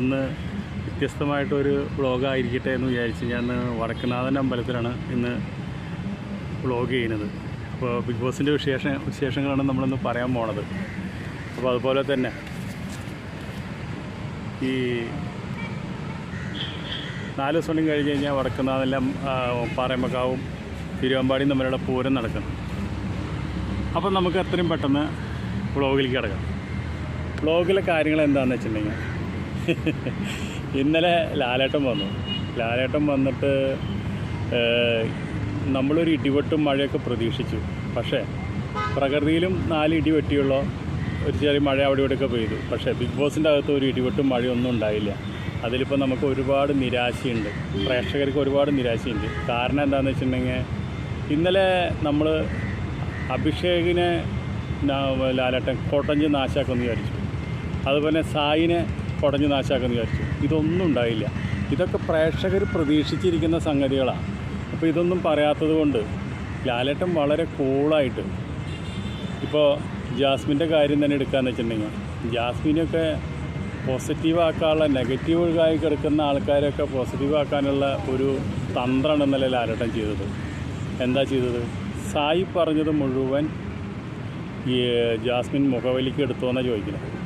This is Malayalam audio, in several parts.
ഇന്ന് വ്യത്യസ്തമായിട്ടൊരു വ്ളോഗായിരിക്കട്ടെ എന്ന് വിചാരിച്ച് ഞാൻ ഇന്ന് വടക്കനാഥൻ അമ്പലത്തിലാണ് ഇന്ന് വ്ളോഗ് ചെയ്യുന്നത്. അപ്പോൾ ബിഗ് ബോസിന്റെ വിശേഷ വിശേഷങ്ങളാണ് നമ്മളിന്ന് പറയാൻ പോണത്. അപ്പോൾ അതുപോലെ തന്നെ ഈ നാല് ദിവസം കഴിഞ്ഞ് കഴിഞ്ഞാൽ വടക്കനാഥെല്ലാം പാറയമ്പക്കാവും തിരുവമ്പാടിയും തമ്മിലുള്ള പൂരം നടക്കുന്നു. അപ്പം നമുക്ക് എത്രയും പെട്ടെന്ന് വ്ളോഗിലേക്ക് കിടക്കാം. വ്ളോഗിലെ കാര്യങ്ങൾ എന്താണെന്ന് വെച്ചിട്ടുണ്ടെങ്കിൽ ഇന്നലെ ലാലേട്ടൻ വന്നു. ലാലേട്ടൻ വന്നിട്ട് നമ്മളൊരു ഇടിവെട്ടും മഴയൊക്കെ പ്രതീക്ഷിച്ചു. പക്ഷേ പ്രകൃതിയിലും നാല് ഇടി വെട്ടിയുള്ള ഒരു ചെറിയ മഴ അവിടെ ഇവിടെയൊക്കെ പെയ്തു. പക്ഷേ ബിഗ് ബോസിന്റെ അകത്ത് ഒരു ഇടിവെട്ടും മഴയൊന്നും ഉണ്ടായില്ല. അതിലിപ്പോൾ നമുക്ക് ഒരുപാട് നിരാശയുണ്ട്. പ്രേക്ഷകർക്ക് ഒരുപാട് നിരാശയുണ്ട്. കാരണം എന്താണെന്ന് വെച്ചിട്ടുണ്ടെങ്കിൽ ഇന്നലെ നമ്മൾ അഭിഷേകിനെ ലാലട്ടൻ കൊടഞ്ഞ് നാശാക്കുമെന്ന് വിചാരിച്ചു. അതുപോലെ സായിനെ കൊടഞ്ഞ് നാശാക്കുമെന്ന് വിചാരിച്ചു. ഇതൊന്നും ഉണ്ടായില്ല. ഇതൊക്കെ പ്രേക്ഷകർ പ്രതീക്ഷിച്ചിരിക്കുന്ന സംഗതികളാണ്. അപ്പോൾ ഇതൊന്നും പറയാത്തത് കൊണ്ട് ലാലേട്ടൻ വളരെ കൂളായിട്ട് ഇപ്പോൾ ജാസ്മിന്റെ കാര്യം തന്നെ എടുക്കാന്ന് വെച്ചിട്ടുണ്ടെങ്കിൽ ജാസ്മിനൊക്കെ പോസിറ്റീവ് ആക്കാനുള്ള നെഗറ്റീവ് ആയി കിടക്കുന്ന ആൾക്കാരെയൊക്കെ പോസിറ്റീവ് ആക്കാനുള്ള ഒരു തന്ത്രമാണ് ഇന്നലെ ലാലേട്ടൻ ചെയ്തത്. എന്താ ചെയ്തത്? സായി പറഞ്ഞത് മുഴുവൻ ഈ ജാസ്മിൻ മുഖവലിക്ക് എടുത്തോന്നാണ് ചോദിക്കുന്നത്.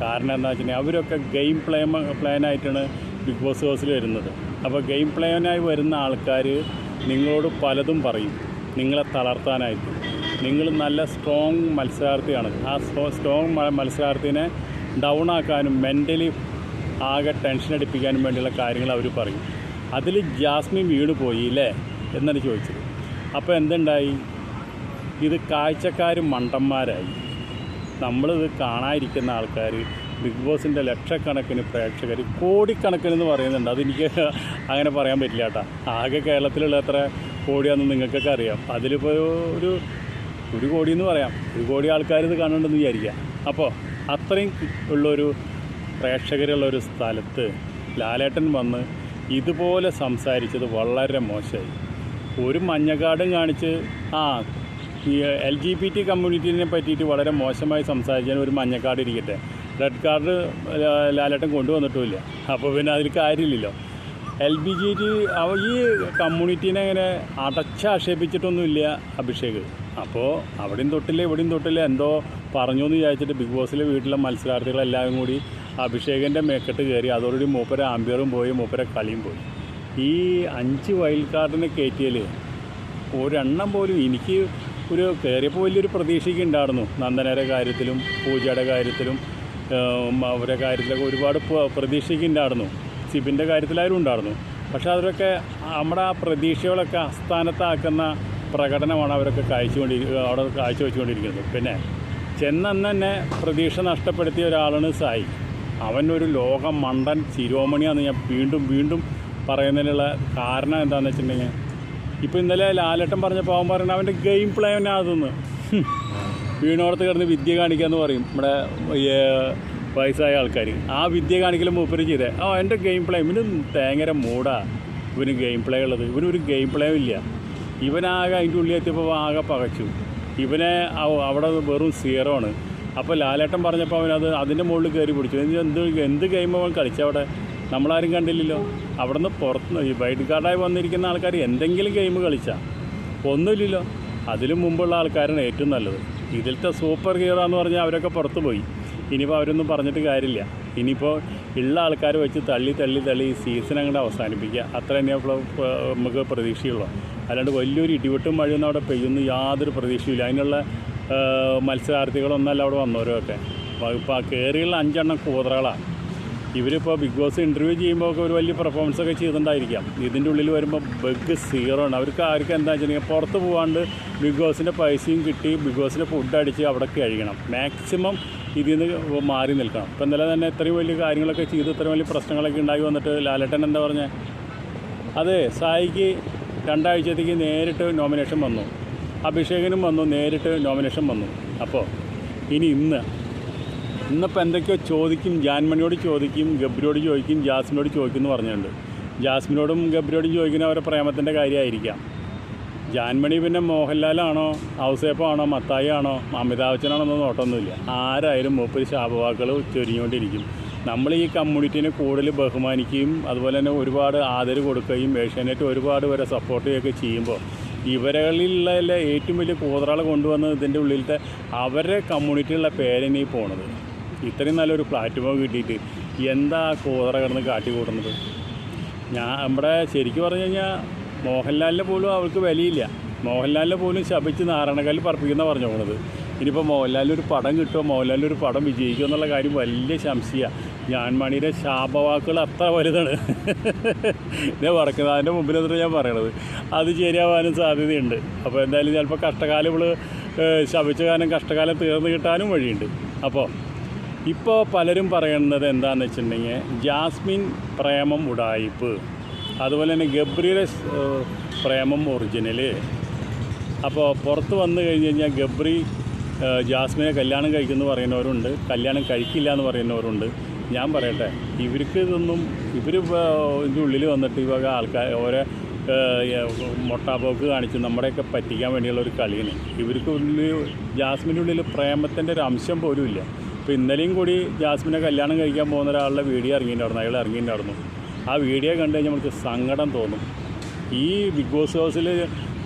കാരണം എന്താ വെച്ചിട്ടുണ്ടെങ്കിൽ അവരൊക്കെ ഗെയിം പ്ലേ പ്ലാനായിട്ടാണ് ബിഗ് ബോസ് ഹൗസിൽ വരുന്നത്. അപ്പോൾ ഗെയിം പ്ലേനായി വരുന്ന ആൾക്കാർ നിങ്ങളോട് പലതും പറയും. നിങ്ങളെ തളർത്താനായിട്ട്. നിങ്ങൾ നല്ല സ്ട്രോങ് മത്സരാർത്ഥിയാണ്. ആ സ്ട്രോങ് മത്സരാർത്ഥിനെ ഡൗൺ ആക്കാനും മെന്റലി ആകെ ടെൻഷൻ അടിപ്പിക്കാനും വേണ്ടിയുള്ള കാര്യങ്ങൾ അവർ പറയും. അതിൽ ജാസ്മിൻ വീണ് പോയി അല്ലേ എന്നാണ് ചോദിച്ചത്. അപ്പോൾ എന്തുണ്ടായി? ഇത് കാഴ്ചക്കാരും മണ്ടന്മാരായി. നമ്മളിത് കാണാതിരിക്കുന്ന ആൾക്കാർ ബിഗ് ബോസിന്റെ ലക്ഷക്കണക്കിന് പ്രേക്ഷകർ കോടിക്കണക്കിന് എന്ന് പറയുന്നുണ്ട്. അതെനിക്ക് അങ്ങനെ പറയാൻ പറ്റില്ല കേട്ടോ. ആകെ കേരളത്തിലുള്ള എത്ര കോടിയാണെന്ന് നിങ്ങൾക്കൊക്കെ അറിയാം. അതിലിപ്പോൾ ഒരു ഒരു കോടി എന്ന് പറയാം. ഒരു കോടി ആൾക്കാർ ഇത് കാണുന്നുണ്ടെന്ന് വിചാരിക്കാം അപ്പോൾ അത്രയും ഉള്ളൊരു പ്രേക്ഷകരുള്ള ഒരു സ്ഥലത്ത് ലാലേട്ടൻ വന്ന് ഇതുപോലെ സംസാരിച്ചത് വളരെ മോശമായി. ഒരു മഞ്ഞക്കാടും കാണിച്ച് ആ ഈ എൽ ജി ബി ടി കമ്മ്യൂണിറ്റീനെ പറ്റിയിട്ട് വളരെ മോശമായി സംസാരിച്ചാൽ ഒരു മഞ്ഞക്കാട് ഇരിക്കട്ടെ. റെഡ് കാർഡ് ലാലേട്ടൻ കൊണ്ടുവന്നിട്ടുമില്ല. അപ്പോൾ പിന്നെ അതിൽ കാര്യമില്ലല്ലോ. എൽ ബി ജി ടി ഈ കമ്മ്യൂണിറ്റീനെ അങ്ങനെ അടച്ചാക്ഷേപിച്ചിട്ടൊന്നുമില്ല അഭിഷേക്. അപ്പോൾ അവിടെയും തൊട്ടില്ല ഇവിടെയും തൊട്ടില്ല. എന്തോ പറഞ്ഞു എന്ന് വിചാരിച്ചിട്ട് ബിഗ് ബോസിലെ വീട്ടിലെ മത്സരാർത്ഥികളെല്ലാവരും കൂടി അഭിഷേകിന്റെ മേക്കെട്ട് കയറി. അതോടുകൂടി മൂപ്പര ആംബിയറും പോയി മൂപ്പര കളിയും പോയി. ഈ അഞ്ച് വൈൽഡ് കാർഡിനെ കയറ്റിയാൽ ഒരെണ്ണം പോലും എനിക്ക് ഒരു കയറിയപ്പോൾ വലിയൊരു പ്രതീക്ഷയ്ക്ക് ഉണ്ടായിരുന്നു. നന്ദനയുടെ കാര്യത്തിലും പൂജയുടെ കാര്യത്തിലും അവരുടെ കാര്യത്തിലൊക്കെ ഒരുപാട് പ്രതീക്ഷയൊക്കെ ഉണ്ടായിരുന്നു. സിബിന്റെ കാര്യത്തിലായാലും ഉണ്ടായിരുന്നു. പക്ഷേ അവരൊക്കെ നമ്മുടെ ആ പ്രതീക്ഷകളൊക്കെ അസ്ഥാനത്താക്കുന്ന പ്രകടനമാണ് അവരൊക്കെ കാഴ്ചകൊണ്ടി അവിടെ കാഴ്ചവെച്ചുകൊണ്ടിരിക്കുന്നത് പിന്നെ ചെന്നന്ന് തന്നെ പ്രതീക്ഷ നഷ്ടപ്പെടുത്തിയ ഒരാളാണ് സായി. അവൻ ഒരു ലോക മണ്ടൻ ശിരോമണിയാന്ന് ഞാൻ വീണ്ടും വീണ്ടും പറയുന്നതിനുള്ള കാരണം എന്താണെന്ന് വെച്ചിട്ടുണ്ടെങ്കിൽ ഇപ്പോൾ ഇന്നലെ ലാലേട്ടൻ പറഞ്ഞപ്പോൾ അവൻ പറയുന്നത് അവന്റെ ഗെയിം പ്ലേ തന്നെ അതൊന്ന്. വീണോടത്ത് കിടന്ന് വിദ്യ കാണിക്കാന്ന് പറയും നമ്മുടെ വയസ്സായ ആൾക്കാർ ആ വിദ്യ കാണിക്കലും മൂപ്പര് ചെയ്തേ. ആ എന്റെ ഗെയിം പ്ലേ ഇവന് തേങ്ങര മൂടാ. ഇവന് ഗെയിം പ്ലേ ഉള്ളത്. ഇവനൊരു ഗെയിം പ്ലേ ഇല്ല. ഇവനാകെ അതിന്റെ ഉള്ളിൽ എത്തിയപ്പോൾ ആകെ പകച്ചു. ഇവനെ അവ- അവിടെ വെറും സീറോ ആണ്. അപ്പോൾ ലാലേട്ടൻ പറഞ്ഞപ്പോൾ അവനത് അതിന്റെ മുകളിൽ കയറി പിടിച്ചു. എന്ത് എന്ത് ഗെയിം അവൻ കളിച്ചവിടെ? നമ്മളാരും കണ്ടില്ലല്ലോ. അവിടെ നിന്ന് പുറത്ത് ഈ വൈഡ് കാർഡായി വന്നിരിക്കുന്ന ആൾക്കാർ എന്തെങ്കിലും ഗെയിം കളിച്ചാൽ ഒന്നുമില്ലല്ലോ. അതിലും മുമ്പുള്ള ആൾക്കാരാണ് ഏറ്റവും നല്ലത്. ഇതിലത്തെ സൂപ്പർ ഹീറോ എന്ന് പറഞ്ഞാൽ അവരൊക്കെ പുറത്ത് പോയി. ഇനിയിപ്പോൾ അവരൊന്നും പറഞ്ഞിട്ട് കാര്യമില്ല. ഇനിയിപ്പോൾ ഉള്ള ആൾക്കാർ വെച്ച് തള്ളി തള്ളി തള്ളി ഈ സീസൺ അങ്ങോട്ട് അവസാനിപ്പിക്കുക. അത്ര തന്നെ നമുക്ക് പ്രതീക്ഷയുള്ളൂ. അല്ലാണ്ട് വലിയൊരു ഇടിവെട്ടും മഴയൊന്നും അവിടെ പെയ്യുന്നു യാതൊരു പ്രതീക്ഷയില്ല അതിനുള്ള മത്സരാർത്ഥികളൊന്നല്ല അവിടെ വന്നവരൊക്കെ. ഇപ്പോൾ കയറിയുള്ള അഞ്ചെണ്ണം കൂതറകളാണ് ഇവരിപ്പോൾ ബിഗ് ബോസ് ഇന്റർവ്യൂ ചെയ്യുമ്പോൾ ഒക്കെ ഒരു വലിയ പെർഫോമൻസ് ഒക്കെ ചെയ്തിട്ടുണ്ടായിരിക്കാം. ഇതിന്റെ ഉള്ളിൽ വരുമ്പോൾ ബഗ് സീറോ ആണ്. അവർക്ക് ആർക്കും എന്താ വെച്ചിട്ടുണ്ടെങ്കിൽ പുറത്ത് പോകാണ്ട് ബിഗ് ബോസിന്റെ പൈസയും കിട്ടി ബിഗ് ബോസിന്റെ ഫുഡ് അടിച്ച് അവിടെ കഴിക്കണം മാക്സിമം ഇതിൽ നിന്ന് മാറി നിൽക്കണം. ഇപ്പം ഇന്നലെ തന്നെ ഇത്രയും വലിയ കാര്യങ്ങളൊക്കെ ചെയ്ത് ഇത്രയും വലിയ പ്രശ്നങ്ങളൊക്കെ ഉണ്ടായി വന്നിട്ട് ലാലട്ടൻ എന്താ പറഞ്ഞത് അതെ സായിക്ക് രണ്ടാഴ്ചത്തേക്ക് നേരിട്ട് നോമിനേഷൻ വന്നു. അഭിഷേകനും വന്നു നേരിട്ട് നോമിനേഷൻ വന്നു. അപ്പോൾ ഇനി ഇന്ന് ഇന്നിപ്പോൾ എന്തൊക്കെയോ ചോദിക്കും ജാൻമണിയോട് ചോദിക്കും ഗബ്രിയോട് ചോദിക്കും ജാസ്മിനോട് ചോദിക്കും എന്ന് പറഞ്ഞിട്ടുണ്ട്. ജാസ്മിനോടും ഗബ്രിയോടും ചോദിക്കുന്ന അവരുടെ പ്രേമത്തിന്റെ കാര്യമായിരിക്കാം. ജാൻമണി പിന്നെ മോഹൻലാലാണോ ഔസേപ്പാണോ മത്തായി ആണോ അമിതാഭ് ബച്ചനാണോ എന്നൊന്നും നോട്ടമൊന്നുമില്ല. ആരായാലും മൂപ്പര് ശാപവാക്കുകൾ ചൊരിഞ്ഞുകൊണ്ടിരിക്കും. നമ്മൾ ഈ കമ്മ്യൂണിറ്റീനെ കൂടുതൽ ബഹുമാനിക്കുകയും അതുപോലെ തന്നെ ഒരുപാട് ആദരവ് കൊടുക്കുകയും ഏഷ്യാനെറ്റ് ഒരുപാട് പേരെ സപ്പോർട്ട് ചെയ്യുകയൊക്കെ ചെയ്യുമ്പോൾ ഇവരകളിലുള്ള ഏറ്റവും വലിയ കൂതറാൾ കൊണ്ടുവന്നത് ഇതിന്റെ ഉള്ളിലത്തെ അവരുടെ കമ്മ്യൂണിറ്റിയിലുള്ള പേരനെ ഈ പോണത്. ഇത്രയും നല്ലൊരു പ്ലാറ്റ്ഫോം കിട്ടിയിട്ട് എന്താ കൂതറ കിടന്ന് കാട്ടി കൂട്ടുന്നത്? ഞാൻ നമ്മുടെ ശരിക്കും പറഞ്ഞു കഴിഞ്ഞാൽ മോഹൻലാലിനെ പോലും അവൾക്ക് വിലയില്ല. മോഹൻലാലിനെ പോലും ശപിച്ച് നാരായണക്കാലിൽ പറപ്പിക്കുന്ന പറഞ്ഞു പോണത്. ഇനിയിപ്പോൾ മോഹൻലാലിന് ഒരു പടം കിട്ടുമോ മോഹൻലാലിന് ഒരു പടം വിജയിക്കുമോ എന്നുള്ള കാര്യം വലിയ സംശയമാണ് ഞാൻ മണിയുടെ ശാപവാക്കുകൾ അത്ര വലുതാണ്. ഇതേ അതിന്റെ മുമ്പിൽ എന്നിട്ട് ഞാൻ പറയണത്. അത് ശരിയാവാനും സാധ്യതയുണ്ട്. അപ്പോൾ എന്തായാലും ചിലപ്പോൾ കഷ്ടകാലം ഇവൾ ശപിച്ച കാലം കഷ്ടകാലം തീർന്നു കിട്ടാനും വഴിയുണ്ട്. അപ്പോൾ ഇപ്പോൾ പലരും പറയുന്നത് എന്താണെന്ന് വെച്ചിട്ടുണ്ടെങ്കിൽ ജാസ്മിൻ പ്രേമം ഉടായിപ്പ്. അതുപോലെ തന്നെ ഗബ്രിയുടെ പ്രേമം ഒറിജിനൽ അപ്പോൾ പുറത്ത് വന്നു കഴിഞ്ഞ് കഴിഞ്ഞാൽ ഗബ്രി ജാസ്മിനെ കല്യാണം കഴിക്കുമെന്ന് പറയുന്നവരുണ്ട്. കല്യാണം കഴിക്കില്ല എന്ന് പറയുന്നവരുണ്ട്. ഞാൻ പറയട്ടെ ഇവർക്ക് ഇതൊന്നും ഇവർ ഇതിന്റെ ഉള്ളിൽ വന്നിട്ട് വക ആൾക്കാർ ഓരോ മൊട്ടാപോക്ക് കാണിച്ച് നമ്മുടെയൊക്കെ പറ്റിക്കാൻ വേണ്ടിയുള്ള ഒരു കളിയാണ്. ഇവർക്ക് ഉള്ളിൽ ജാസ്മിന്റെ ഉള്ളിൽ പ്രേമത്തിന്റെ ഒരു അംശം പോലും ഇല്ല. ഇപ്പോൾ ഇന്നലെയും കൂടി ജാസ്മിനെ കല്യാണം കഴിക്കാൻ പോകുന്ന ഒരാളുടെ വീഡിയോ ഇറങ്ങിയിട്ടുണ്ടായിരുന്നു. അയാൾ ഇറങ്ങിയിട്ടുണ്ടായിരുന്നു. ആ വീഡിയോ കണ്ടു കഴിഞ്ഞാൽ നമുക്ക് സങ്കടം തോന്നും. ഈ ബിഗ് ബോസ് ഹൗസിൽ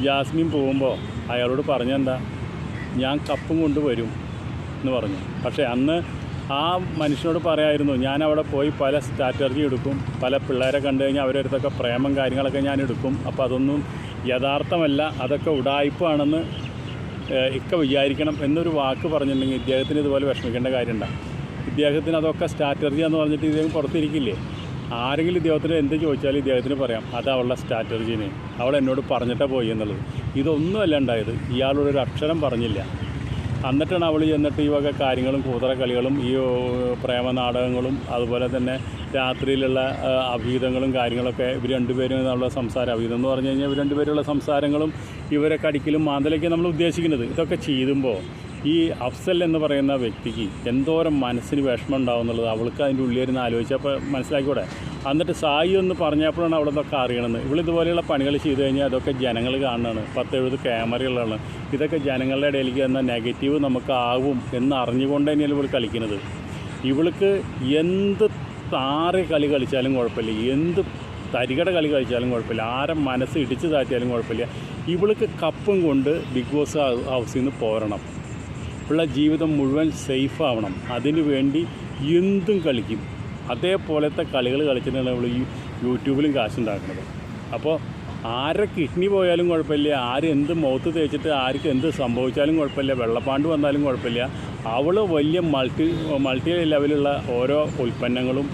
ജാസ്മിൻ പോകുമ്പോൾ അയാളോട് പറഞ്ഞെന്താ? ഞാൻ കപ്പും കൊണ്ടുവരും എന്ന് പറഞ്ഞു. പക്ഷേ അന്ന് ആ മനുഷ്യനോട് പറയായിരുന്നു ഞാൻ അവിടെ പോയി പല സ്ട്രാറ്റജി എടുക്കും. പല പിള്ളേരെ കണ്ടു കഴിഞ്ഞാൽ അവരടുത്തൊക്കെ പ്രേമം കാര്യങ്ങളൊക്കെ ഞാൻ എടുക്കും. അപ്പോൾ അതൊന്നും യഥാർത്ഥമല്ല. അതൊക്കെ ഉടായ്പാണെന്ന് ഇക്ക വിചാരിക്കണം എന്നൊരു വാക്ക് പറഞ്ഞിട്ടുണ്ടെങ്കിൽ ഇദ്ദേഹത്തിന് ഇതുപോലെ വിഷമിക്കേണ്ട കാര്യമുണ്ട്. ഇദ്ദേഹത്തിന് അതൊക്കെ സ്ട്രാറ്റജി എന്ന് പറഞ്ഞിട്ട് ഇദ്ദേഹം പുറത്തിരിക്കില്ലേ? ആരെങ്കിലും ഇദ്ദേഹത്തിന് എന്ത് ചോദിച്ചാലും ഇദ്ദേഹത്തിന് പറയാം അത് അവളുടെ സ്ട്രാറ്റർജീനെ അവൾ എന്നോട് പറഞ്ഞിട്ടേ പോയി എന്നുള്ളത്. ഇതൊന്നുമല്ല ഉണ്ടായത്. ഇയാളോട് ഒരു അക്ഷരം പറഞ്ഞില്ല. എന്നിട്ടാണ് അവൾ ചെന്നിട്ട് ഈ വക കാര്യങ്ങളും കൂതറ കളികളും ഈ പ്രേമനാടകങ്ങളും പ്രേമ നാടകങ്ങളും അതുപോലെ തന്നെ രാത്രിയിലുള്ള അഭീതങ്ങളും കാര്യങ്ങളൊക്കെ ഇവർ രണ്ടുപേരും എന്നുള്ള സംസാര അഭീതം എന്ന് പറഞ്ഞു കഴിഞ്ഞാൽ ഇവർ രണ്ടുപേരുള്ള സംസാരങ്ങളും ഇവരെ കടിക്കലും മാന്തലൊക്കെ നമ്മൾ ഉദ്ദേശിക്കുന്നത്. ഇതൊക്കെ ചെയ്യുമ്പോൾ ഈ അഫ്സൽ എന്ന് പറയുന്ന വ്യക്തിക്ക് എന്തോരം മനസ്സിന് വിഷമം ഉണ്ടാവും എന്നുള്ളത് അവൾക്ക് അതിന്റെ ഉള്ളിലിരുന്ന് ആലോചിച്ചപ്പോൾ മനസ്സിലാക്കിക്കൂടെ? എന്നിട്ട് സായി എന്ന് പറഞ്ഞപ്പോഴാണ് അവിടെ അറിയണമെന്ന് അറിയണത്. ഇതുപോലെയുള്ള പണികൾ ചെയ്തു കഴിഞ്ഞാൽ അതൊക്കെ ജനങ്ങൾ കാണുന്നതാണ്. പത്ത് എഴുപത് ക്യാമറകളാണ് ഇതൊക്കെ ജനങ്ങളുടെ ഇടയിലേക്ക് എന്ന നെഗറ്റീവ് നമുക്കാവും എന്ന് അറിഞ്ഞുകൊണ്ട് തന്നെയാണ് ഇവൾ കളിക്കുന്നത്. ഇവൾക്ക് എന്ത് താറി കളി കളിച്ചാലും കുഴപ്പമില്ല. എന്ത് തരികട കളി കളിച്ചാലും കുഴപ്പമില്ല. ആരെ മനസ്സ് ഇടിച്ചു താറ്റിയാലും കുഴപ്പമില്ല. ഇവൾക്ക് കപ്പും കൊണ്ട് ബിഗ് ബോസ് ഹൗസിൽ നിന്ന് പോരണം. ഉള്ള ജീവിതം മുഴുവൻ സേഫ് ആവണം. അതിനു വേണ്ടി എന്തും കളിക്കും. അതേപോലത്തെ കളികൾ കളിച്ചിട്ടാണ് നമ്മൾ ഈ യൂട്യൂബിലും കാശുണ്ടാക്കുന്നത് അപ്പോൾ ആരെ കിഡ്നി പോയാലും കുഴപ്പമില്ല ആര് എന്ത് മുഖത്ത് തേച്ചിട്ട് ആർക്ക് എന്ത് സംഭവിച്ചാലും കുഴപ്പമില്ല വെള്ളപ്പാണ്ട് വന്നാലും കുഴപ്പമില്ല. അവൾ വലിയ മൾട്ടി മൾട്ടി ലെവലുള്ള ഓരോ ഉൽപ്പന്നങ്ങളും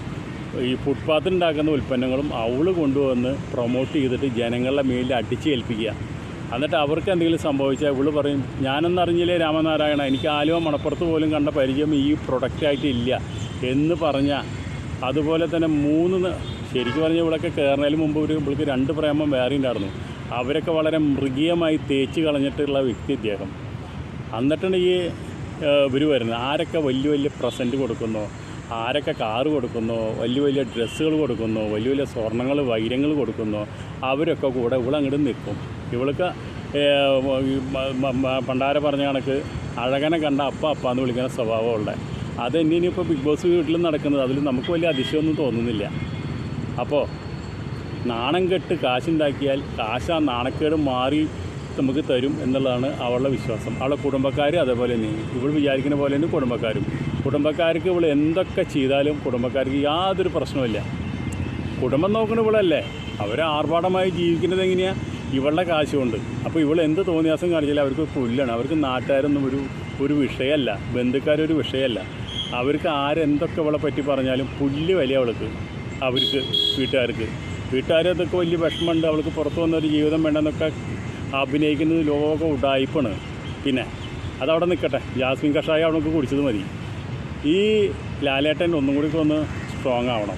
ഈ ഫുട്പാത്തിൽ ഉണ്ടാക്കുന്ന ഉൽപ്പന്നങ്ങളും അവൾ കൊണ്ടുവന്ന് പ്രൊമോട്ട് ചെയ്തിട്ട് ജനങ്ങളുടെ മേലിൽ അടിച്ച് ഏൽപ്പിക്കുക. എന്നിട്ട് അവർക്ക് എന്തെങ്കിലും സംഭവിച്ചാൽ ഇവൾ പറയും ഞാനൊന്നും അറിഞ്ഞില്ലേ രാമനാരായണ എനിക്ക് ആലുവ മണപ്പുറത്ത് പോലും കണ്ട പരിചയം ഈ പ്രൊഡക്റ്റായിട്ടില്ല എന്ന് പറഞ്ഞ അതുപോലെ തന്നെ മൂന്ന് ശരിക്കും പറഞ്ഞാൽ ഇവിടെയൊക്കെ കയറുന്നതിന് മുമ്പ് ഒരു ഇവിടേക്ക് രണ്ട് പ്രേമം വേറെ ഉണ്ടായിരുന്നു. അവരൊക്കെ വളരെ മൃഗീയമായി തേച്ച് കളഞ്ഞിട്ടുള്ള വ്യക്തി ഇദ്ദേഹം. എന്നിട്ടാണ് ഈ ഇവർ വരുന്നത്. ആരൊക്കെ വലിയ വലിയ പ്രസന്റ് കൊടുക്കുന്നു? ആരൊക്കെ കാറ് കൊടുക്കുന്നു? വലിയ വലിയ ഡ്രസ്സുകൾ കൊടുക്കുന്നു? വലിയ വലിയ സ്വർണങ്ങൾ വൈരങ്ങൾ കൊടുക്കുന്നു? അവരൊക്കെ കൂടെ ഇവളങ്ങോട്ട് നിൽക്കും. ഇവൾക്ക് പണ്ടാര പറഞ്ഞ കണക്ക് അഴകനെ കണ്ട അപ്പ അപ്പ എന്ന് വിളിക്കുന്ന സ്വഭാവമുള്ള അത് ഇനിയിപ്പോൾ ബിഗ് ബോസ് വീട്ടിൽ നടക്കുന്നത്. അതിൽ നമുക്ക് വലിയ അതിശയമൊന്നും തോന്നുന്നില്ല. അപ്പോൾ നാണം കെട്ട് കാശുണ്ടാക്കിയാൽ കാശ് ആ നാണക്കേട് മാറി നമുക്ക് തരും എന്നുള്ളതാണ് അവളുടെ വിശ്വാസം. അവളുടെ കുടുംബക്കാർ അതേപോലെ തന്നെ. ഇവൾ വിചാരിക്കുന്ന പോലെ തന്നെ കുടുംബക്കാരും. കുടുംബക്കാർക്ക് ഇവൾ എന്തൊക്കെ ചെയ്താലും കുടുംബക്കാർക്ക് യാതൊരു പ്രശ്നവുമില്ല. കുടുംബം നോക്കുന്ന ഇവളല്ലേ? അവർ ആർഭാടമായി ജീവിക്കുന്നത് എങ്ങനെയാണ് ഇവളുടെ കാശുകൊണ്ട്. അപ്പോൾ ഇവൾ എന്ത് തോന്നിയാസം കാണിച്ചാലും അവർക്ക് പുല്ലാണ്. അവർക്ക് നാട്ടുകാരൊന്നും ഒരു ഒരു വിഷയമല്ല. ബന്ധുക്കാരൊരു വിഷയമല്ല. അവർക്ക് ആരെന്തൊക്കെ ഇവളെ പറ്റി പറഞ്ഞാലും പുല്ല് വലിയ അവൾക്ക് അവർക്ക് വീട്ടുകാർക്ക്. വീട്ടുകാരതൊക്കെ വലിയ വിഷമമുണ്ട്. അവൾക്ക് പുറത്തു വന്നൊരു ജീവിതം വേണ്ടെന്നൊക്കെ അഭിനയിക്കുന്നത് ലോക ഉടായ്പാണ് പിന്നെ അതവിടെ നിൽക്കട്ടെ. ജാസ്മിൻ കഷായ അവൾക്ക് കുടിച്ചത് മതി. ഈ ലാലേട്ടൻ ഒന്നും കൂടി ഒന്ന് സ്ട്രോങ് ആവണം.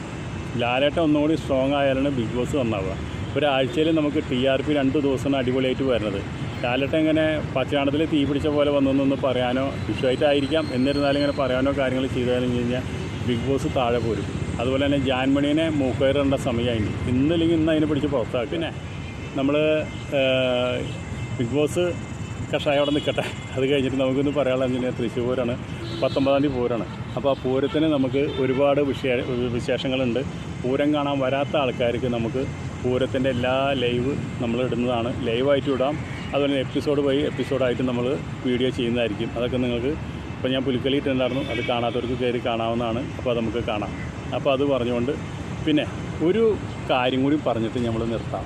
ലാലേട്ടൻ ഒന്നും കൂടി സ്ട്രോങ് ആയാലാണ് ബിഗ് ബോസ് നന്നാവുക. ഒരാഴ്ചയിൽ നമുക്ക് ടി ആർ പി രണ്ട് ദിവസമാണ് അടിപൊളിയായിട്ട് വരുന്നത്. ലാലേട്ടൻ ഇങ്ങനെ പച്ചയാണത്തിൽ തീ പിടിച്ച പോലെ വന്നൊന്ന് പറയാനോ വിഷയമായിട്ടായിരിക്കാം. എന്നിരുന്നാലും ഇങ്ങനെ പറയാനോ കാര്യങ്ങൾ ചെയ്താലും കഴിഞ്ഞാൽ ബിഗ് ബോസ് താഴെ പോരും. അതുപോലെ തന്നെ ജാൻമണീനെ മൂക്കയറേണ്ട സമയമായി. ഇന്നില്ലെങ്കിൽ ഇന്ന് അതിനെ പിടിച്ച് പുറത്താക്കും പിന്നെ നമ്മൾ ബിഗ് ബോസ് കഷായം അവിടെ നിൽക്കട്ടെ. അത് കഴിഞ്ഞിട്ട് നമുക്കൊന്ന് പറയാനുള്ള എന്തിനാ തൃശ്ശൂർ പൂരാണ്. പത്തൊമ്പതാം തീയതി പൂരമാണ് അപ്പോൾ ആ പൂരത്തിന് നമുക്ക് ഒരുപാട് വിഷയ വിശേഷങ്ങളുണ്ട്. പൂരം കാണാൻ വരാത്ത ആൾക്കാർക്ക് നമുക്ക് പൂരത്തിന്റെ എല്ലാ ലൈവ് നമ്മൾ ഇടുന്നതാണ്. ലൈവായിട്ട് ഇടാം. അതുപോലെ എപ്പിസോഡ് വഴി എപ്പിസോഡായിട്ട് നമ്മൾ വീഡിയോ ചെയ്യുന്നതായിരിക്കും. അതൊക്കെ നിങ്ങൾക്ക് ഇപ്പോൾ ഞാൻ പുലിക്കളിയിട്ടുണ്ടായിരുന്നു അത് കാണാത്തവർക്ക് കയറി കാണാവുന്നതാണ്. അപ്പോൾ നമുക്ക് കാണാം. അപ്പോൾ അത് പറഞ്ഞുകൊണ്ട് പിന്നെ ഒരു കാര്യം കൂടി പറഞ്ഞിട്ട് നമ്മൾ നിർത്താം.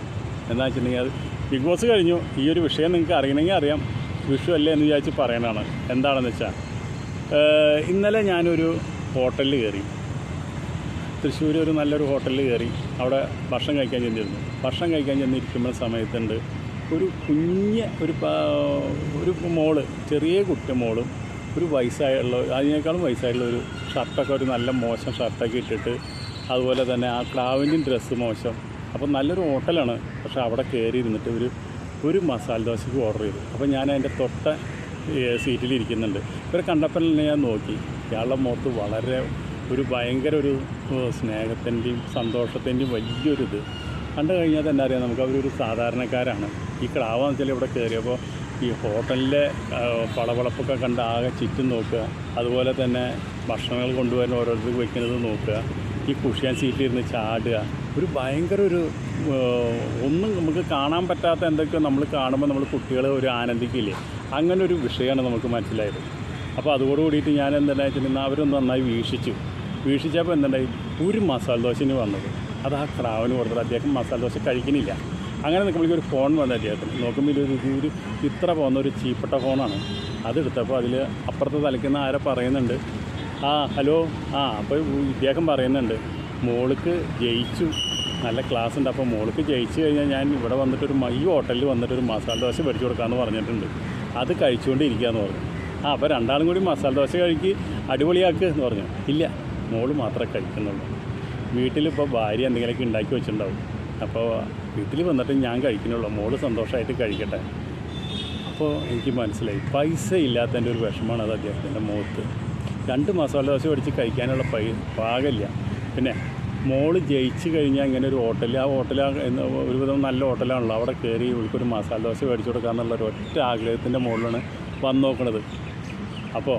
എന്താ വെച്ചിട്ടുണ്ടെങ്കിൽ അത് ബിഗ് ബോസ് കഴിഞ്ഞു. ഈ ഒരു വിഷയം നിങ്ങൾക്ക് അറിയണമെങ്കിൽ അറിയാം. വിഷു അല്ലേ എന്ന് വിചാരിച്ച് പറയണതാണ്. എന്താണെന്ന് വെച്ചാൽ ഇന്നലെ ഞാനൊരു ഹോട്ടലിൽ കയറി. തൃശ്ശൂർ ഒരു നല്ലൊരു ഹോട്ടലിൽ കയറി. അവിടെ ഭക്ഷണം കഴിക്കാൻ ചെന്നിരുന്നു. ഭക്ഷണം കഴിക്കാൻ ചെന്നിരിക്കുന്ന സമയത്തുണ്ട് ഒരു കുഞ്ഞ് ഒരു ഒരു മോൾ ചെറിയ കുട്ടി മോളും ഒരു വയസ്സായുള്ള അതിനേക്കാളും വയസ്സായുള്ള ഒരു ഷർട്ടൊക്കെ ഒരു നല്ല മോശം ഷർട്ടൊക്കെ ഇട്ടിട്ട് അതുപോലെ തന്നെ ആ ക്ലാവിന്റെ ഡ്രസ്സ് മോശം. അപ്പം നല്ലൊരു ഹോട്ടലാണ്. പക്ഷെ അവിടെ കയറി ഇരുന്നിട്ട് ഒരു ഒരു മസാല ദോശയ്ക്ക് ഓർഡർ ചെയ്തു. അപ്പോൾ ഞാൻ അതിന്റെ തൊട്ട സീറ്റിൽ സീറ്റിലിരിക്കുന്നുണ്ട് ഇവരെ കണ്ടപ്പോൾ തന്നെ ഞാൻ നോക്കി. ഇയാളുടെ മുഖത്ത് വളരെ ഒരു ഭയങ്കര ഒരു സ്നേഹത്തിന്റെയും സന്തോഷത്തിന്റെയും വലിയൊരിത്. കണ്ടു കഴിഞ്ഞാൽ തന്നെ അറിയാം നമുക്ക് അവരൊരു സാധാരണക്കാരാണ്. ഈ ക്ലാവാന്ന് വെച്ചാൽ ഇവിടെ കയറിയപ്പോൾ ഈ ഹോട്ടലിലെ പളവളപ്പൊക്കെ കണ്ട് ആകെ ചുറ്റും നോക്കുക. അതുപോലെ തന്നെ ഭക്ഷണങ്ങൾ കൊണ്ടുവരുന്ന ഓരോരുത്തർക്ക് വെക്കുന്നത് നോക്കുക. ഈ കുഷിയാൻ സീറ്റിലിരുന്ന് ചാടുക. ഒരു ഭയങ്കര ഒരു ഒന്നും നമുക്ക് കാണാൻ പറ്റാത്ത എന്തൊക്കെ നമ്മൾ കാണുമ്പോൾ നമ്മൾ കുട്ടികൾ ഒരു ആനന്ദിക്കില്ലേ? അങ്ങനെ ഒരു വിഷയമാണ് നമുക്ക് മനസ്സിലായത്. അപ്പോൾ അതോട് കൂടിയിട്ട് ഞാൻ എന്താണെന്ന് വെച്ചിട്ടുണ്ടെങ്കിൽ അവരൊന്ന് നന്നായി വീക്ഷിച്ചു. വീക്ഷിച്ചപ്പോൾ എന്തുണ്ടായി? ഒരു മസാല ദോശന് വന്നത്. അത് ആ ക്രാവിന് കൊടുത്തത്. അദ്ദേഹം മസാല ദോശ കഴിക്കുന്നില്ല. അങ്ങനെ നിൽക്കുമ്പോഴേക്കും ഒരു ഫോൺ വന്നു അദ്ദേഹത്തിന്. നോക്കുമ്പോൾ ഇത് ഒരു ഇത്ര പോകുന്ന ഒരു ചീപ്പട്ട ഫോണാണ്. അതെടുത്തപ്പോൾ അതിൽ അപ്പുറത്ത് തലയ്ക്കുന്ന ആരെ പറയുന്നുണ്ട്. ആ ഹലോ ആ അപ്പോൾ ഇദ്ദേഹം പറയുന്നുണ്ട് മോൾക്ക് ജയിച്ചു. നല്ല ക്ലാസ് ഉണ്ട്. അപ്പോൾ മോൾക്ക് ജയിച്ചു കഴിഞ്ഞാൽ ഞാൻ ഇവിടെ വന്നിട്ട് ഒരു മ- ഈ ഹോട്ടലിൽ വന്നിട്ട് ഒരു മസാല ദോശ മേടിച്ചു കൊടുക്കാമെന്ന് പറഞ്ഞിട്ടുണ്ട്. അത് കഴിച്ചുകൊണ്ടിരിക്കുകയെന്ന് പറഞ്ഞു. ആ അപ്പോൾ രണ്ടാളും കൂടി മസാല ദോശ കഴിക്ക് അടിപൊളിയാക്കുക എന്ന് പറഞ്ഞു. ഇല്ല മോൾ മാത്രമേ കഴിക്കുന്നുള്ളൂ. വീട്ടിലിപ്പോൾ ഭാര്യ എന്തെങ്കിലുമൊക്കെ ഉണ്ടാക്കി വെച്ചിട്ടുണ്ടാവും. അപ്പോൾ വീട്ടിൽ വന്നിട്ട് ഞാൻ കഴിക്കുന്നുള്ളൂ. മോൾ സന്തോഷമായിട്ട് കഴിക്കട്ടെ. അപ്പോൾ എനിക്ക് മനസ്സിലായി. പൈസ ഇല്ലാത്തതിന്റെ ഒരു വിഷമമാണ് അത് അദ്ദേഹത്തിന്റെ മുഖത്ത്. രണ്ട് മസാല ദോശ മേടിച്ച് കഴിക്കാനുള്ള പൈ പാകമില്ല. പിന്നെ മോൾ ജയിച്ച് കഴിഞ്ഞാൽ ഇങ്ങനെ ഒരു ഹോട്ടൽ ആ ഹോട്ടൽ ഒരുവിധം നല്ല ഹോട്ടലാണല്ലോ. അവിടെ കയറി ഇവൾക്കൊരു മസാല ദോശ മേടിച്ചു കൊടുക്കാമെന്നുള്ള ഒരു ഒറ്റ ആഗ്രഹത്തിന്റെ മുകളിലാണ് വന്ന് നോക്കണത് അപ്പോൾ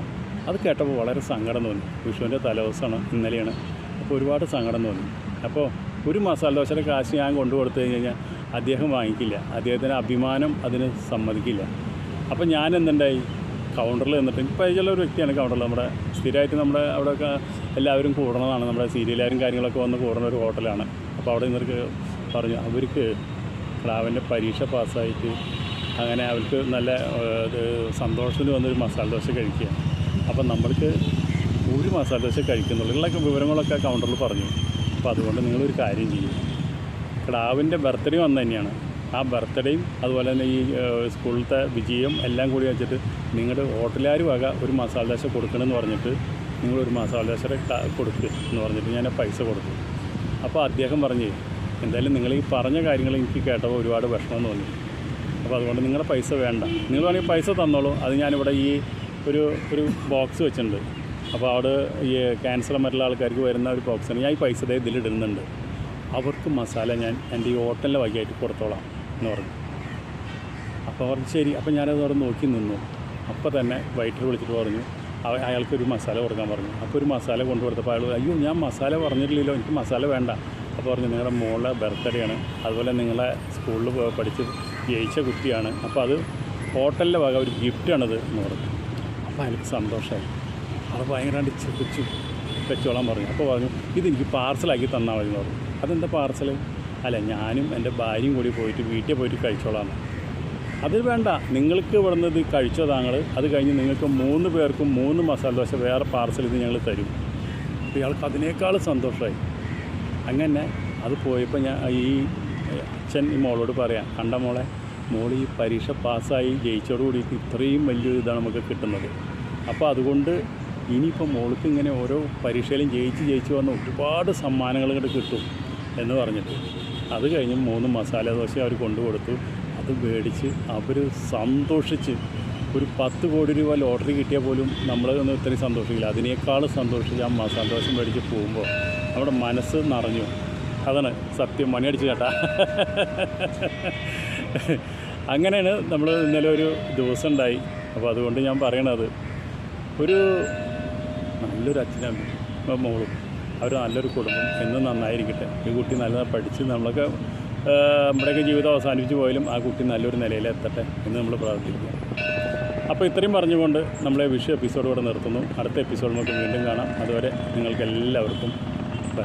അത് കേട്ടപ്പോൾ വളരെ സങ്കടം തോന്നി. വിഷുവിന്റെ തലേദിവസമാണ് ഇന്നലെയാണ്. അപ്പോൾ ഒരുപാട് സങ്കടം തോന്നി. അപ്പോൾ ഒരു മസാല ദോശയുടെ കാശ് ഞാൻ കൊണ്ടു കൊടുത്തു കഴിഞ്ഞ് കഴിഞ്ഞാൽ അദ്ദേഹം വാങ്ങിക്കില്ല. അദ്ദേഹത്തിന് അഭിമാനം അതിന് സമ്മതിക്കില്ല. അപ്പം ഞാൻ എന്തുണ്ടായി? കൗണ്ടറിൽ നിന്നിട്ട് പരിചയമുള്ള ഒരു വ്യക്തിയാണ് കൗണ്ടറിൽ നമ്മുടെ സ്ഥിരമായിട്ട് നമ്മുടെ അവിടെയൊക്കെ എല്ലാവരും കൂടണതാണ് നമ്മുടെ സീരിയലുകാരും കാര്യങ്ങളൊക്കെ വന്ന് കൂടുന്ന ഒരു ഹോട്ടലാണ്. അപ്പോൾ അവിടെ നിന്നവർക്ക് പറഞ്ഞു അവർക്ക് ക്ലാവിന്റെ പരീക്ഷ പാസ്സായിട്ട് അങ്ങനെ അവർക്ക് നല്ല സന്തോഷത്തിന് വന്നൊരു മസാല ദോശ കഴിക്കുക. അപ്പം നമ്മൾക്ക് ഒരു മസാല ദോശ കഴിക്കുന്നുള്ളൂ. ഉള്ള വിവരങ്ങളൊക്കെ കൗണ്ടറിൽ പറഞ്ഞു. അപ്പോൾ അതുകൊണ്ട് നിങ്ങളൊരു കാര്യം ചെയ്യും. ക്ലാവിന്റെ ബർത്ത്ഡേ വന്നു തന്നെയാണ്. ആ ബർത്ത്ഡേയും അതുപോലെ തന്നെ ഈ സ്കൂളിലത്തെ വിജയം എല്ലാം കൂടി വെച്ചിട്ട് നിങ്ങളുടെ ഹോട്ടലുകാർ വക ഒരു മസാല ദോശ കൊടുക്കണമെന്ന് പറഞ്ഞിട്ട് നിങ്ങളൊരു മസാല ദോശ കൊടുക്കുക എന്ന് പറഞ്ഞിട്ട് ഞാൻ പൈസ കൊടുത്തു. അപ്പോൾ അദ്ദേഹം പറഞ്ഞു എന്തായാലും നിങ്ങൾ ഈ പറഞ്ഞ കാര്യങ്ങൾ എനിക്ക് കേട്ടപ്പോൾ ഒരുപാട് വിഷമം തോന്നി. അപ്പോൾ അതുകൊണ്ട് നിങ്ങളുടെ പൈസ വേണ്ട. നിങ്ങൾ വേണമെങ്കിൽ പൈസ തന്നോളൂ. അത് ഞാനിവിടെ ഈ ഒരു ഒരു ബോക്സ് വെച്ചിട്ടുണ്ട്. അപ്പോൾ അവിടെ ഈ ക്യാൻസർ മറ്റുള്ള ആൾക്കാർക്ക് വരുന്ന ഒരു ബോക്സാണ് ഞാൻ ഈ പൈസ ഇതിലിടുന്നുണ്ട് അവർക്ക് മസാല ഞാൻ എന്റെ ഈ ഹോട്ടലിന്റെ വകയായിട്ട് കൊടുത്തോളാം എന്ന് പറഞ്ഞു. അപ്പോൾ അവർക്ക് ശരി അപ്പോൾ ഞാനത് അവിടെ നോക്കി നിന്നു. അപ്പോൾ തന്നെ വൈറ്റർ വിളിച്ചിട്ട് പറഞ്ഞു അയാൾക്കൊരു മസാല കൊടുക്കാൻ പറഞ്ഞു. അപ്പോൾ ഒരു മസാല കൊണ്ടു കൊടുത്തപ്പോൾ അയാൾ അയ്യോ ഞാൻ മസാല പറഞ്ഞിട്ടില്ലല്ലോ എനിക്ക് മസാല വേണ്ട. അപ്പോൾ പറഞ്ഞു നിങ്ങളുടെ മോളെ ബർത്ത്ഡേ ആണ്. അതുപോലെ നിങ്ങളെ സ്കൂളിൽ പഠിച്ച് ജയിച്ച കുട്ടിയാണ്. അപ്പോൾ അത് ഹോട്ടലിന്റെ വക ഒരു ഗിഫ്റ്റാണത് എന്ന് പറഞ്ഞു. അപ്പോൾ അയാൾക്ക് സന്തോഷമായി. ആൾ ഭയങ്കരമായിട്ട് ചിരിച്ചു വെച്ചോളാൻ പറഞ്ഞു. അപ്പോൾ പറഞ്ഞു ഇതെനിക്ക് പാർസലാക്കി തന്നാൽ മതി പറഞ്ഞു. അതെന്താ പാർസൽ അല്ല ഞാനും എന്റെ ഭാര്യയും കൂടി പോയിട്ട് വീട്ടിൽ പോയിട്ട് കഴിച്ചോളാം. അതിൽ വേണ്ട. നിങ്ങൾക്ക് ഇവിടുന്ന് ഇത് കഴിച്ചോ താങ്കൾ അത് കഴിഞ്ഞ് നിങ്ങൾക്ക് മൂന്ന് പേർക്കും മൂന്ന് മസാല ദോശ വേറെ പാർസൽ ഇത് ഞങ്ങൾ തരും. അപ്പോൾ ഇയാൾക്ക് അതിനേക്കാൾ സന്തോഷമായി. അങ്ങനെ അത് പോയപ്പോൾ ഞാൻ ഈ അച്ഛൻ ഈ മോളോട് പറയാം കണ്ട മോളെ മോൾ ഈ പരീക്ഷ പാസ്സായി ജയിച്ചോട് കൂടിയിട്ട് ഇത്രയും വലിയൊരു ഇതാണ് നമുക്ക് കിട്ടുന്നത്. അപ്പോൾ അതുകൊണ്ട് ഇനിയിപ്പോൾ മോൾക്ക് ഇങ്ങനെ ഓരോ പരീക്ഷയിലും ജയിച്ച് ജയിച്ച് വന്ന് ഒരുപാട് സമ്മാനങ്ങൾ ഇങ്ങോട്ട് കിട്ടും എന്ന് പറഞ്ഞിട്ട്. അത് കഴിഞ്ഞ് മൂന്ന് മസാല ദോശ അവർ കൊണ്ടുകൊടുത്തു അത് മേടിച്ച് അവർ സന്തോഷിച്ച് ഒരു പത്ത് കോടി രൂപ ലോട്ടറി കിട്ടിയാൽ പോലും നമ്മൾ ഒന്നും ഇത്രയും സന്തോഷിക്കില്ല. അതിനേക്കാൾ സന്തോഷിച്ച് ആ മസാല ദോശ മേടിച്ച് പോകുമ്പോൾ നമ്മുടെ മനസ്സ് നിറഞ്ഞു. അതാണ് സത്യം. മണിയടിച്ച് കേട്ടാ. അങ്ങനെയാണ് നമ്മൾ ഇന്നലെ ഒരു ദിവസം ഉണ്ടായി. അപ്പോൾ അതുകൊണ്ട് ഞാൻ പറയണത്. ഒരു നല്ലൊരു അച്ഛനും മോളും. അവർ നല്ലൊരു കുടുംബം. എന്നും നന്നായിരിക്കട്ടെ. ഈ കുട്ടി നല്ലതാണ് പഠിച്ച് നമ്മളൊക്കെ നമ്മുടെയൊക്കെ ജീവിതം അവസാനിപ്പിച്ച് പോയാലും ആ കുട്ടി നല്ലൊരു നിലയിലെത്തട്ടെ എന്ന് നമ്മൾ പ്രാർത്ഥിക്കുന്നു. അപ്പോൾ ഇത്രയും പറഞ്ഞുകൊണ്ട് നമ്മളെ വിഷു എപ്പിസോഡ് ഇവിടെ നിർത്തുന്നു. അടുത്ത എപ്പിസോഡ് നമുക്ക് വീണ്ടും കാണാം. അതുവരെ നിങ്ങൾക്കെല്ലാവർക്കും ബൈ